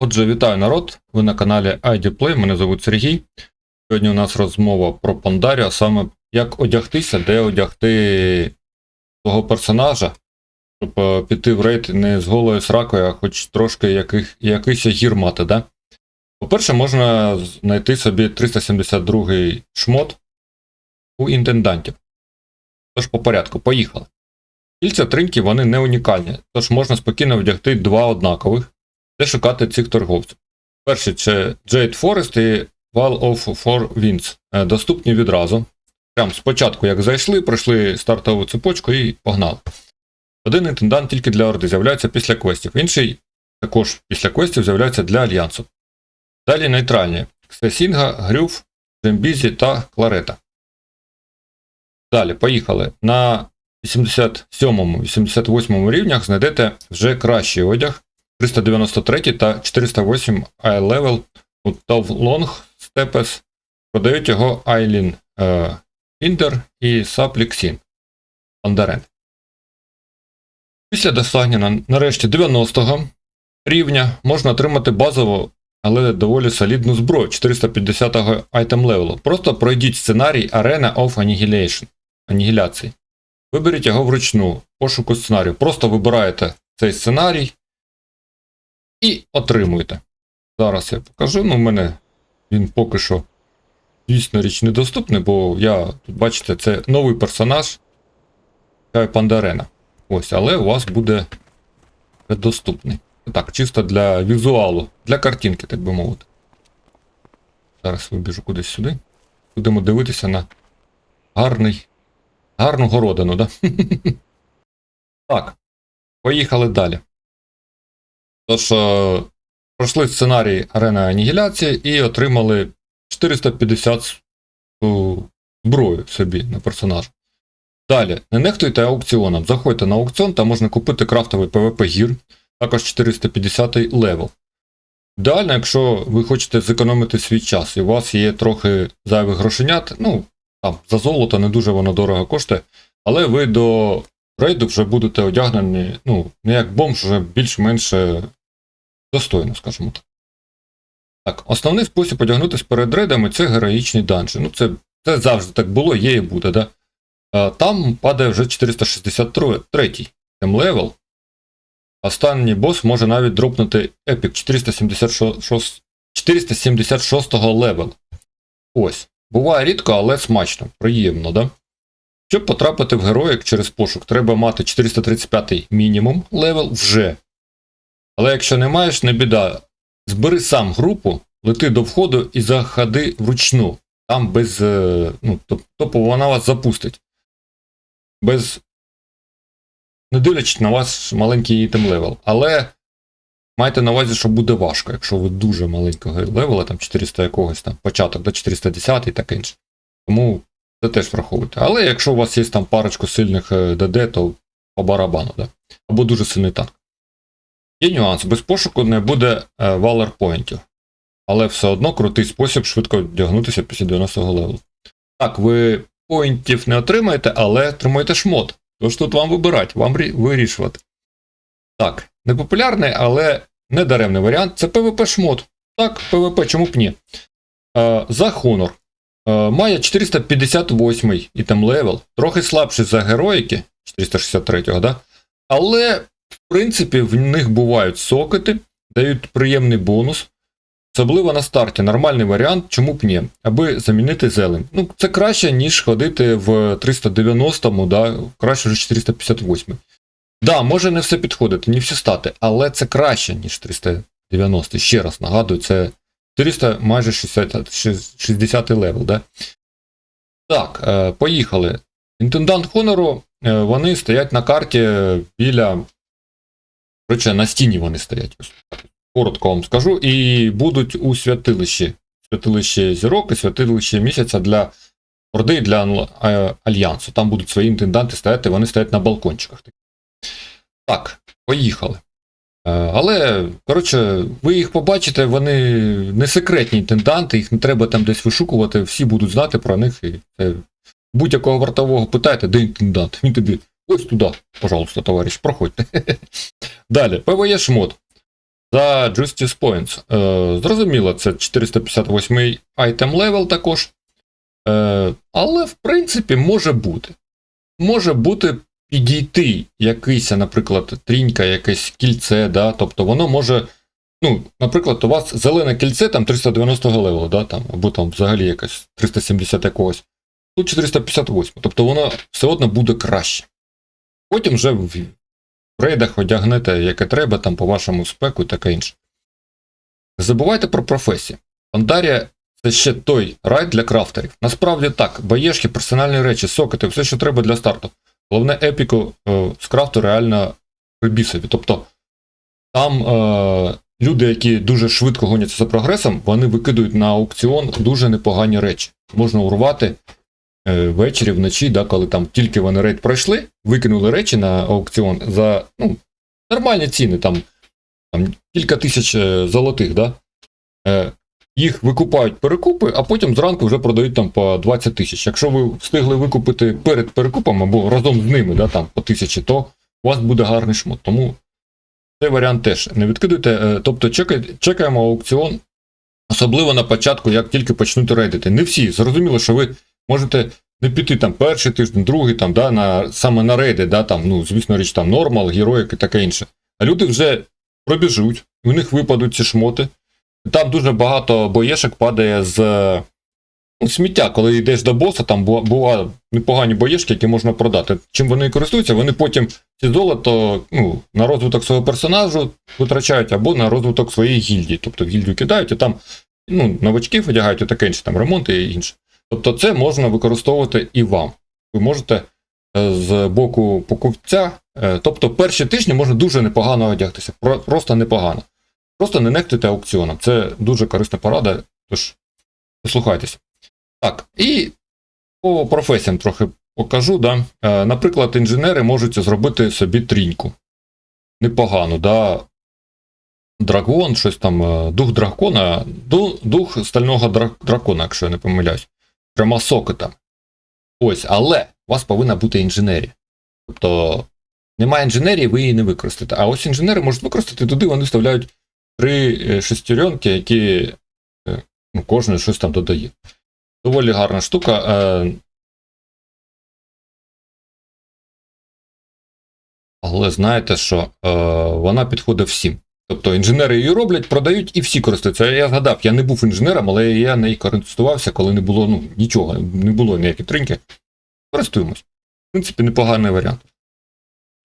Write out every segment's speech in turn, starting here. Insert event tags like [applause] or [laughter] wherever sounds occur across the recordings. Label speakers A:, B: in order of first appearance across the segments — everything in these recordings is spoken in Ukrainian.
A: Отже, вітаю народ! Ви на каналі IDPlay, мене звуть Сергій. Сьогодні у нас розмова про Пандарі, а саме як одягтися, де одягти свого персонажа, щоб е, піти в рейд не з голою сракою, а хоч трошки яких, якийсь гір мати, да? По-перше, можна знайти собі 372 шмот у інтендантів. Тож по порядку, поїхали. Кільця триньки вони не унікальні, тож можна спокійно вдягти два однакових де шукати цих торговців. Перший це Jade Forest і Wall of Four Winds. Е, Доступні відразу. Прям спочатку, як зайшли, пройшли стартову цепочку і погнали. Один інтендант тільки для Орди з'являється після квестів, інший також після квестів з'являється для Альянсу. Далі нейтральні: Ксесінга, Грюф, Джембізі та Кларета. Далі, поїхали. На 87-88 рівнях знайдете вже кращий одяг. 393 та 408 I-Level у Long Steppes продають його Айлін Індер і Сапліксін Пандарен. Після досягнення нарешті 90-го рівня можна отримати базову, але доволі солідну зброю 450-го айтем левелу. Просто пройдіть сценарій Arena of Annihilation. Анігіляції. Виберіть його вручну, пошуку сценарію. Просто вибираєте цей сценарій і отримуєте. Зараз я покажу. Ну, в мене він поки що дійсно річ недоступний, бо я тут, бачите, це новий персонаж Кай Пандарена. Ось, але у вас буде доступний. Так, чисто для візуалу, для картинки, так би мовити. Зараз вибіжу кудись сюди. Будемо дивитися на гарний, гарну городину, да? [laughs] Так, поїхали далі. Тож, е, пройшли сценарій арена анігіляції і отримали 450 ту зброю собі на персонажа. Далі, не нехтуйте аукціоном. Заходьте на аукціон, там можна купити крафтовий PvP гір, також 450 левел. Ідеально, якщо ви хочете зекономити свій час, і у вас є трохи зайвих грошенят, ну, там, за золото не дуже воно дорого коштує, але ви до рейду вже будете одягнені, ну, не як бомж, вже більш-менш е, достойно, скажімо так. Так, основний спосіб одягнутися перед рейдами це героїчний данжі. Ну, це, це завжди так було, є і буде, да? Там падає вже 463 тем левел. Останній бос може навіть дропнути епік 476, 476 левел. Ось. Буває рідко, але смачно, приємно, да? Щоб потрапити в героїк через пошук, треба мати 435 мінімум левел вже. Але якщо не маєш, не біда. Збери сам групу, лети до входу і заходи вручну. Там без. е, Ну, тобто вона вас запустить. Без. Не дивлячись на ваш маленький ітем левел. Але майте на увазі, що буде важко, якщо ви дуже маленького левела, там 400 якогось там початок до 410 і таке інше. Тому це теж враховуйте. Але якщо у вас є там парочку сильних е, ДД, то по барабану, да? або дуже сильний танк. Є нюанс, без пошуку не буде валер поінтів. Але все одно крутий спосіб швидко одягнутися після 90-го левелу. Так, ви поінтів не отримаєте, але отримаєте шмот. Тож тут вам вибирати, вам вирішувати. Так, непопулярний, але не даремний варіант це PvP шмот. Так, PvP, чому б ні? Е, за Honor. Е, має 458 ітем левел, трохи слабший за героїки 463-го, да? але в принципі, в них бувають сокети, дають приємний бонус. Особливо на старті нормальний варіант, чому б ні, аби замінити зелень. Ну, це краще, ніж ходити в 390-му, да, краще вже 458. Да, може не все підходити, не всі стати, але це краще, ніж 390. Ще раз нагадую, це 400 майже 60, 60 левел, да? Так, е, поїхали. Інтендант Хонору, е, вони стоять на карті біля Коротше, на стіні вони стоять. Коротко вам скажу. І будуть у святилищі. Святилище зірок і святилище місяця для Орди і для е, Альянсу. Там будуть свої інтенданти стояти, вони стоять на балкончиках. Так, поїхали. Е, Але, коротше, ви їх побачите, вони не секретні інтенданти, їх не треба там десь вишукувати, всі будуть знати про них. І будь-якого вартового питайте, де інтендант. Він тобі ось туди, пожалуйста, товариш, проходьте. [laughs] Далі, ПВЕ шмот. за Justice Points. Е, зрозуміло, це 458 айтем левел також. Е, але, в принципі, може бути. Може бути підійти якийсь, наприклад, трінька, якесь кільце, да? тобто воно може. Ну, наприклад, у вас зелене кільце там 390 левелу, да, там, або там взагалі якась 370 якогось. Тут 458, тобто воно все одно буде краще. Потім вже в рейдах одягнете, яке треба, там по вашому спеку і таке інше. Не забувайте про професії. Пандарія це ще той райд для крафтерів. Насправді так, баєшки, персональні речі, сокети, все, що треба для старту. Головне, епіку е, з крафту реально прибісові. Тобто там е, люди, які дуже швидко гоняться за прогресом, вони викидують на аукціон дуже непогані речі. Можна урвати ввечері, вночі, да, коли там тільки вони рейд пройшли, викинули речі на аукціон за ну, нормальні ціни, там, там кілька тисяч е, золотих, да? Е, їх викупають перекупи, а потім зранку вже продають там по 20 тисяч. Якщо ви встигли викупити перед перекупом або разом з ними, да, там по тисячі, то у вас буде гарний шмот. Тому цей варіант теж не відкидуйте. Е, Тобто чекаємо аукціон, особливо на початку, як тільки почнуть рейдити. Не всі. Зрозуміло, що ви можете не піти там перший тиждень, другий, там, да, на, саме на рейди, да, там, ну, звісно річ, там нормал, героїк і таке інше. А люди вже пробіжуть, у них випадуть ці шмоти. Там дуже багато боєшок падає з ну, сміття, коли йдеш до боса, там бувають непогані боєшки, які можна продати. Чим вони користуються, вони потім ці золото ну, на розвиток свого персонажу витрачають або на розвиток своєї гільдії. Тобто гільдію кидають і там ну, новачків одягають і таке інше, там ремонти і інше. Тобто це можна використовувати і вам. Ви можете е, з боку покупця, е, тобто перші тижні можна дуже непогано одягтися, просто непогано. Просто не нехтуйте аукціоном. Це дуже корисна порада, тож послухайтеся. Так, і по професіям трохи покажу. Да? Е, Наприклад, інженери можуть зробити собі тріньку. Непогано, да? Дракон, щось там, дух дракона, дух стального дракона, якщо я не помиляюсь. Прямо сокета. Ось, але у вас повинна бути інженерія. Тобто немає інженерії, ви її не використаєте. А ось інженери можуть використати, туди вони вставляють три е, шестеренки, які е, ну, кожен щось там додає. Доволі гарна штука. е, Але знаєте, що вона підходить всім. Тобто інженери її роблять, продають і всі користуються. Я згадав, я не був інженером, але я нею користувався, коли не було ну, нічого, не було ніякої триньки. Користуємось. В принципі, непоганий варіант.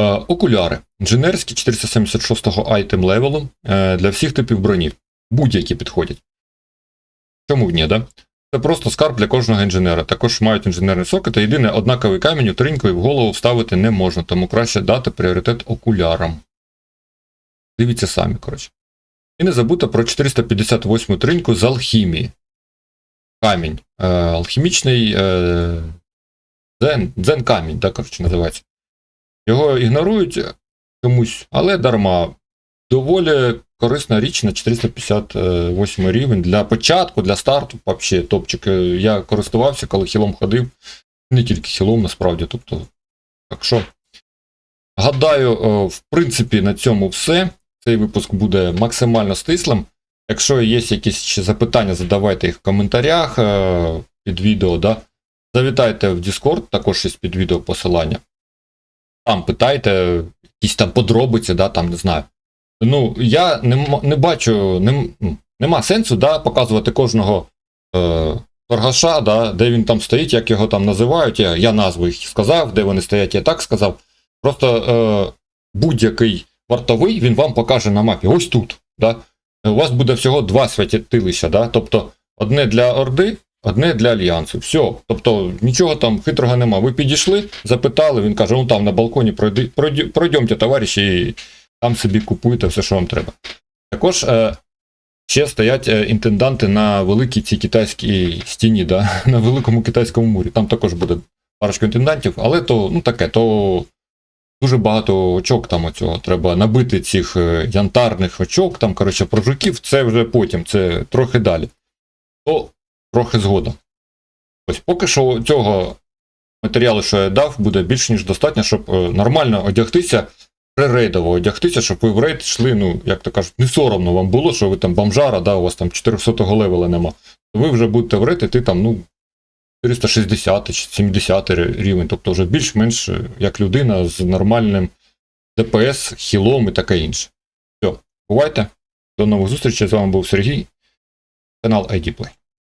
A: Е, окуляри. Інженерські 476-го айтем левелу е, для всіх типів броні. Будь-які підходять. Чому ні, да? Це просто скарб для кожного інженера. Також мають інженерний сокет, а єдине, однаковий камінь у триньку в голову вставити не можна, тому краще дати пріоритет окулярам. Дивіться самі, коротше. І не забудьте про 458 триньку з алхімії. Камінь. Е, алхімічний е, дзен, дзен камінь, так, коротше, називається. Його ігнорують чомусь, але дарма. Доволі корисна річ на 458 рівень для початку, для старту, взагалі топчик. Е, Я користувався, коли хілом ходив. Не тільки хілом, насправді. Тобто, так що, гадаю, е, в принципі, на цьому все. Цей випуск буде максимально стислим. Якщо є якісь запитання, задавайте їх в коментарях е, під відео. Да? Завітайте в Discord, також є під відео посилання. Там питайте, якісь там подробиці, да, там не знаю. Ну, я не, не бачу, не, нема сенсу да, показувати кожного е, торгаша, да, де він там стоїть, як його там називають. Я, я назву їх сказав, де вони стоять, я так сказав. Просто е, будь-який вартовий він вам покаже на мапі. Ось тут. Да? У вас буде всього два святилища, да? тобто одне для Орди, одне для Альянсу. Все. Тобто нічого там хитрого нема. Ви підійшли, запитали, він каже, ну там на балконі пройди, пройді, пройдемте, товариші, і там собі купуйте все, що вам треба. Також е, ще стоять е, інтенданти на великій цій китайській стіні, да? [laughs] на великому китайському мурі. Там також буде парочка інтендантів, але то ну таке, то дуже багато очок там оцього. Треба набити цих е, янтарних очок, там, коротше, про жуків, це вже потім, це трохи далі. То трохи згодом. Ось поки що цього матеріалу, що я дав, буде більш ніж достатньо, щоб е, нормально одягтися пререйдово одягтися, щоб ви в рейд йшли, ну, як то кажуть, не соромно вам було, що ви там бомжара, да, у вас там 400 го левела нема. То ви вже будете в рейд, і ти там, ну, 460 чи 70 рівень, тобто вже більш-менш е, як людина з нормальним ДПС, хілом і таке інше. Все, бувайте. До нових зустрічей. З вами був Сергій, канал ID Play.